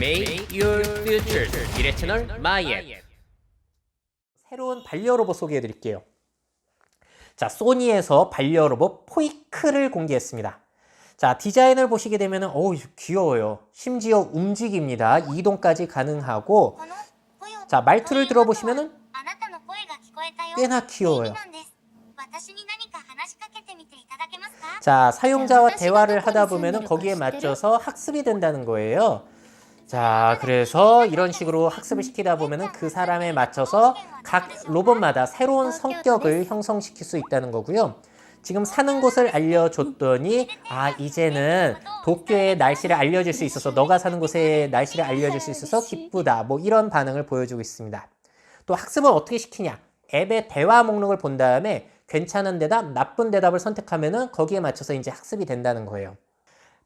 Make Your Future 미래 채널 마이앱 새로운 반려로봇 소개해 드릴게요. 자, 소니에서 반려로봇 포이크를 공개했습니다. 자, 디자인을 보시게 되면 어우 귀여워요. 심지어 움직입니다. 이동까지 가능하고 자, 말투를 들어보시면, 꽤나 귀여워요. 자, 사용자와 대화를 하다 보면 거기에 맞춰서 학습이 된다는 거예요. 자, 그래서 이런 식으로 학습을 시키다 보면은 그 사람에 맞춰서 각 로봇마다 새로운 성격을 형성시킬 수 있다는 거고요. 지금 사는 곳을 알려줬더니 아 이제는 도쿄의 날씨를 알려줄 수 있어서 너가 사는 곳의 날씨를 알려줄 수 있어서 기쁘다 뭐 이런 반응을 보여주고 있습니다. 또 학습은 어떻게 시키냐? 앱의 대화 목록을 본 다음에 괜찮은 대답, 나쁜 대답을 선택하면은 거기에 맞춰서 이제 학습이 된다는 거예요.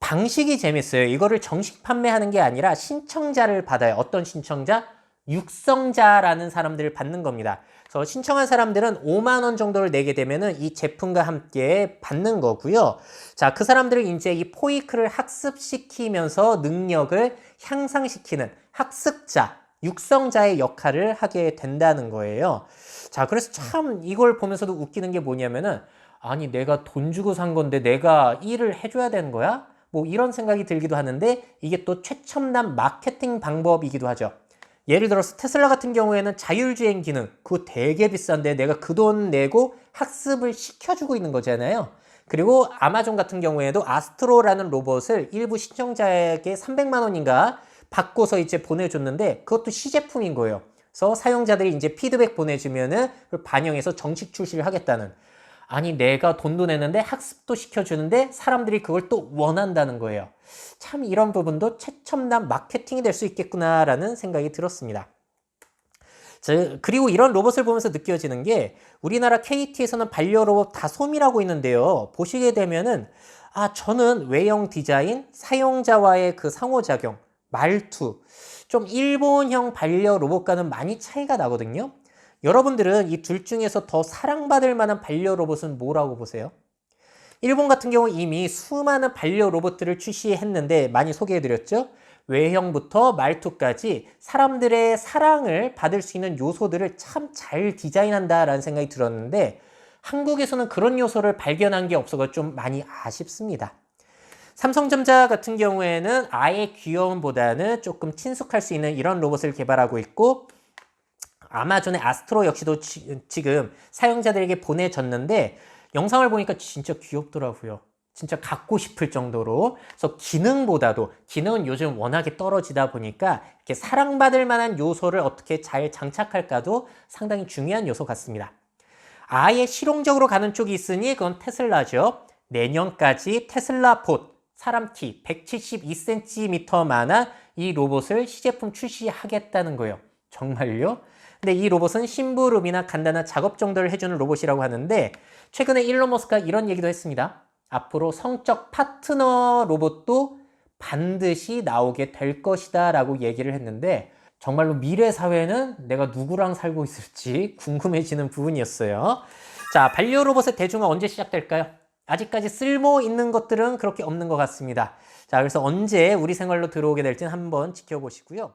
방식이 재밌어요. 이거를 정식 판매하는 게 아니라 신청자를 받아요. 어떤 신청자? 육성자라는 사람들을 받는 겁니다. 그래서 신청한 사람들은 5만 원 정도를 내게 되면은 이 제품과 함께 받는 거고요. 자, 그 사람들을 이제 이 포이크를 학습시키면서 능력을 향상시키는 학습자, 육성자의 역할을 하게 된다는 거예요. 자, 그래서 참 이걸 보면서도 웃기는 게 뭐냐면은 아니 내가 돈 주고 산 건데 내가 일을 해줘야 되는 거야? 뭐 이런 생각이 들기도 하는데 이게 또 최첨단 마케팅 방법이기도 하죠. 예를 들어서 테슬라 같은 경우에는 자율주행 기능 그거 되게 비싼데 내가 그 돈 내고 학습을 시켜주고 있는 거잖아요. 그리고 아마존 같은 경우에도 아스트로라는 로봇을 일부 신청자에게 300만 원인가 받고서 이제 보내줬는데 그것도 시제품인 거예요. 그래서 사용자들이 이제 피드백 보내주면은 반영해서 정식 출시를 하겠다는. 아니 내가 돈도 내는데 학습도 시켜주는데 사람들이 그걸 또 원한다는 거예요. 참 이런 부분도 최첨단 마케팅이 될 수 있겠구나라는 생각이 들었습니다. 자, 그리고 이런 로봇을 보면서 느껴지는 게 우리나라 KT에서는 반려로봇 다솜이라고 있는데요. 보시게 되면은 아 저는 외형 디자인, 사용자와의 그 상호작용, 말투 좀 일본형 반려 로봇과는 많이 차이가 나거든요. 여러분들은 이 둘 중에서 더 사랑받을 만한 반려 로봇은 뭐라고 보세요? 일본 같은 경우 이미 수많은 반려 로봇들을 출시했는데 많이 소개해드렸죠? 외형부터 말투까지 사람들의 사랑을 받을 수 있는 요소들을 참 잘 디자인한다라는 생각이 들었는데 한국에서는 그런 요소를 발견한 게 없어서 좀 많이 아쉽습니다. 삼성전자 같은 경우에는 아예 귀여움보다는 조금 친숙할 수 있는 이런 로봇을 개발하고 있고 아마존의 아스트로 역시도 지, 지금 사용자들에게 보내졌는데 영상을 보니까 진짜 귀엽더라고요. 진짜 갖고 싶을 정도로. 그래서 기능보다도 기능은 요즘 워낙에 떨어지다 보니까 이렇게 사랑받을 만한 요소를 어떻게 잘 장착할까도 상당히 중요한 요소 같습니다. 아예 실용적으로 가는 쪽이 있으니 그건 테슬라죠. 내년까지 테슬라 봇 사람 키 172cm만한 이 로봇을 시제품 출시하겠다는 거예요. 정말요? 근데 이 로봇은 심부름이나 간단한 작업 정도를 해주는 로봇이라고 하는데 최근에 일론 머스크가 이런 얘기도 했습니다. 앞으로 성적 파트너 로봇도 반드시 나오게 될 것이다 라고 얘기를 했는데 정말로 미래 사회는 내가 누구랑 살고 있을지 궁금해지는 부분이었어요. 자, 반려 로봇의 대중화 언제 시작될까요? 아직까지 쓸모 있는 것들은 그렇게 없는 것 같습니다. 자, 그래서 언제 우리 생활로 들어오게 될지는 한번 지켜보시고요.